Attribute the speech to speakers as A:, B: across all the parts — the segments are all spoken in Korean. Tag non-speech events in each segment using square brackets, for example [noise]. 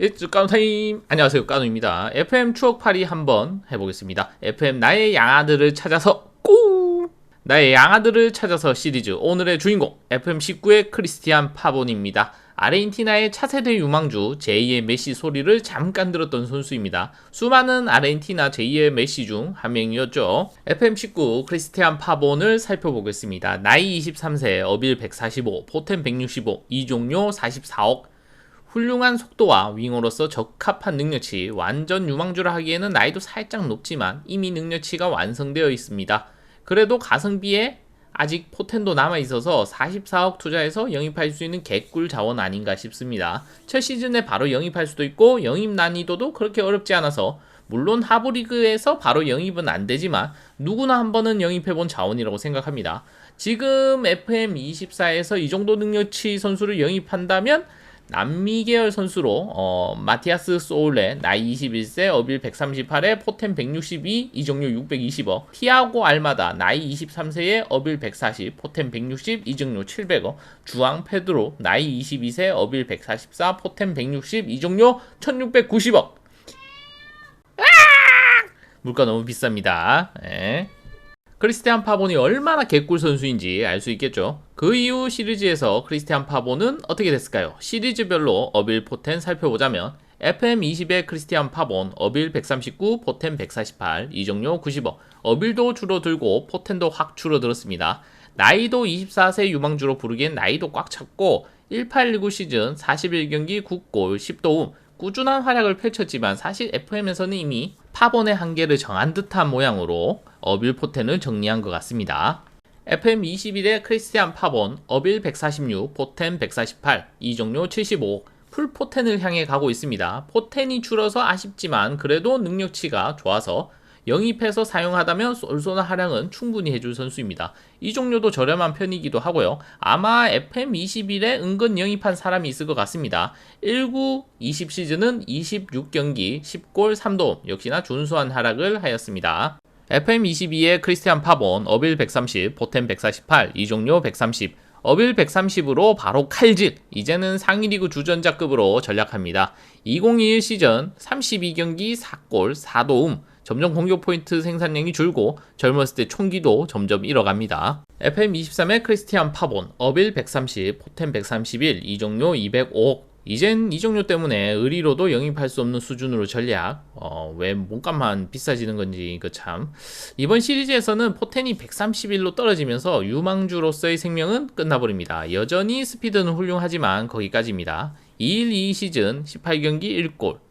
A: It's 까누 타임 안녕하세요 까누입니다 FM 추억팔이 한번 해보겠습니다 FM 나의 양아들을 찾아서 꾸 나의 양아들을 찾아서 시리즈 오늘의 주인공 FM 19의 크리스티안 파본입니다 아르헨티나의 차세대 유망주 제2의 메시 소리를 잠깐 들었던 선수입니다. 수많은 아르헨티나 제2의 메시 중 한 명이었죠. FM19 크리스티안 파본을 살펴보겠습니다. 나이 23세, 어빌 145, 포텐 165, 이종료 44억, 훌륭한 속도와 윙어로서 적합한 능력치, 완전 유망주라 하기에는 나이도 살짝 높지만 이미 능력치가 완성되어 있습니다. 그래도 가성비에 아직 포텐도 남아있어서 44억 투자해서 영입할 수 있는 개꿀 자원 아닌가 싶습니다. 첫 시즌에 바로 영입할 수도 있고 영입 난이도도 그렇게 어렵지 않아서 물론 하브리그에서 바로 영입은 안 되지만 누구나 한 번은 영입해본 자원이라고 생각합니다. 지금 FM24에서 이 정도 능력치 선수를 영입한다면 남미 계열 선수로 어, 마티아스 소울레 나이 21세 어빌 138에 포텐 162 이정료 620억 티아고 알마다 나이 23세에 어빌 140 포텐 160 이정료 700억 주앙 페드로 나이 22세 어빌 144 포텐 160 이정료 1690억 물가 너무 비쌉니다. 예. 크리스티안 파본이 얼마나 개꿀 선수인지 알 수 있겠죠. 그 이후 시리즈에서 크리스티안 파본은 어떻게 됐을까요? 시리즈별로 어빌 포텐 살펴보자면 FM20의 크리스티안 파본, 어빌 139, 포텐 148, 이정료 90억. 어빌도 줄어들고 포텐도 확 줄어들었습니다. 나이도 24세 유망주로 부르기엔 나이도 꽉 찼고 1819 시즌 41경기 9골 10도움 꾸준한 활약을 펼쳤지만 사실 FM에서는 이미 파본의 한계를 정한 듯한 모양으로 어빌 포텐을 정리한 것 같습니다. FM 21의 크리스티안 파본, 어빌 146, 포텐 148, 이종료 75, 풀 포텐을 향해 가고 있습니다. 포텐이 줄어서 아쉽지만 그래도 능력치가 좋아서 영입해서 사용하다면 쏠쏠한 활약은 충분히 해줄 선수입니다. 이 종류도 저렴한 편이기도 하고요. 아마 FM21에 은근 영입한 사람이 있을 것 같습니다. 19, 20 시즌은 26경기 10골 3도 역시나 준수한 활약을 하였습니다. FM22의 크리스티안 파본, 어빌 130, 포텐 148, 이종료 130, 어빌 130으로 바로 칼질! 이제는 상위리그 주전자급으로 전략합니다. 2021 시즌 32경기 4골 4도움, 점점 공격 포인트 생산량이 줄고 젊었을 때 총기도 점점 잃어갑니다. FM23의 크리스티안 파본, 어빌 130, 포텐 131, 이종료 205억, 이젠 이 종료 때문에 의리로도 영입할 수 없는 수준으로 전략 어, 왜 몸값만 비싸지는 건지 그 참. 이번 시리즈에서는 포텐이 131로 떨어지면서 유망주로서의 생명은 끝나버립니다. 여전히 스피드는 훌륭하지만 거기까지입니다. 2일 2 시즌 18경기 1골. 끝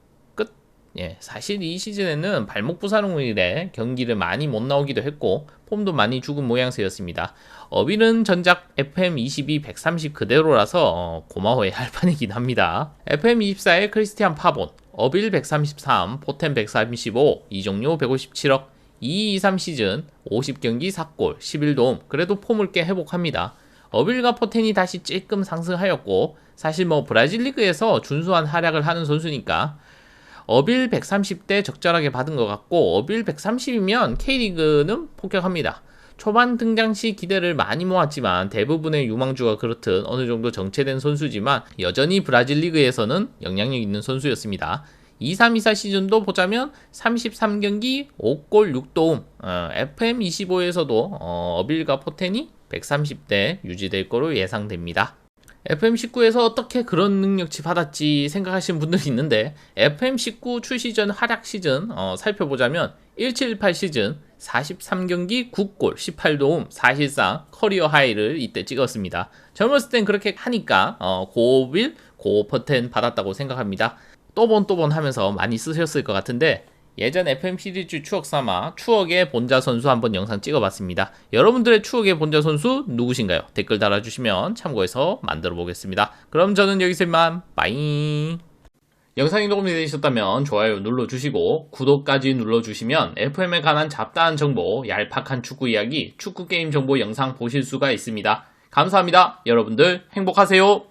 A: 예, 사실 이 시즌에는 발목 부상으로 인해 경기를 많이 못 나오기도 했고 폼도 많이 죽은 모양새였습니다. 어빌은 전작 FM22 130 그대로라서 어, 고마워해야 할 [laughs] 판이긴 합니다. FM24의 크리스티안 파본, 어빌 133, 포텐 135, 이종료 157억, 223 시즌 50경기 4골 11도움 그래도 폼을 꽤 회복합니다. 어빌과 포텐이 다시 찔끔 상승하였고 사실 뭐 브라질 리그에서 준수한 활약을 하는 선수니까 어빌 130대 적절하게 받은 것 같고 어빌 130이면 K리그는 폭격합니다. 초반 등장 시 기대를 많이 모았지만 대부분의 유망주가 그렇듯 어느 정도 정체된 선수지만 여전히 브라질 리그에서는 영향력 있는 선수였습니다. 2324 시즌도 보자면 33경기 5골 6도움 어, FM25에서도 어, 어빌과 포텐이 130대 유지될 거로 예상됩니다. FM19에서 어떻게 그런 능력치 받았지 생각하시는 분들이 있는데 FM19 출시 전 활약 시즌 어, 살펴보자면 1718 시즌 43경기 9골 18도움 사실상 커리어 하이를 이때 찍었습니다. 젊었을 땐 그렇게 하니까 어, 고빌 고퍼텐 받았다고 생각합니다. 또본 하면서 많이 쓰셨을 것 같은데 예전 FM 시리즈 추억 삼아 추억의 본자 선수 한번 영상 찍어봤습니다. 여러분들의 추억의 본자 선수 누구신가요? 댓글 달아주시면 참고해서 만들어 보겠습니다. 그럼 저는 여기서 이만 빠이 영상이 도움이 되셨다면 좋아요 눌러주시고 구독까지 눌러주시면 FM에 관한 잡다한 정보, 얄팍한 축구 이야기, 축구 게임 정보 영상 보실 수가 있습니다. 감사합니다. 여러분들 행복하세요.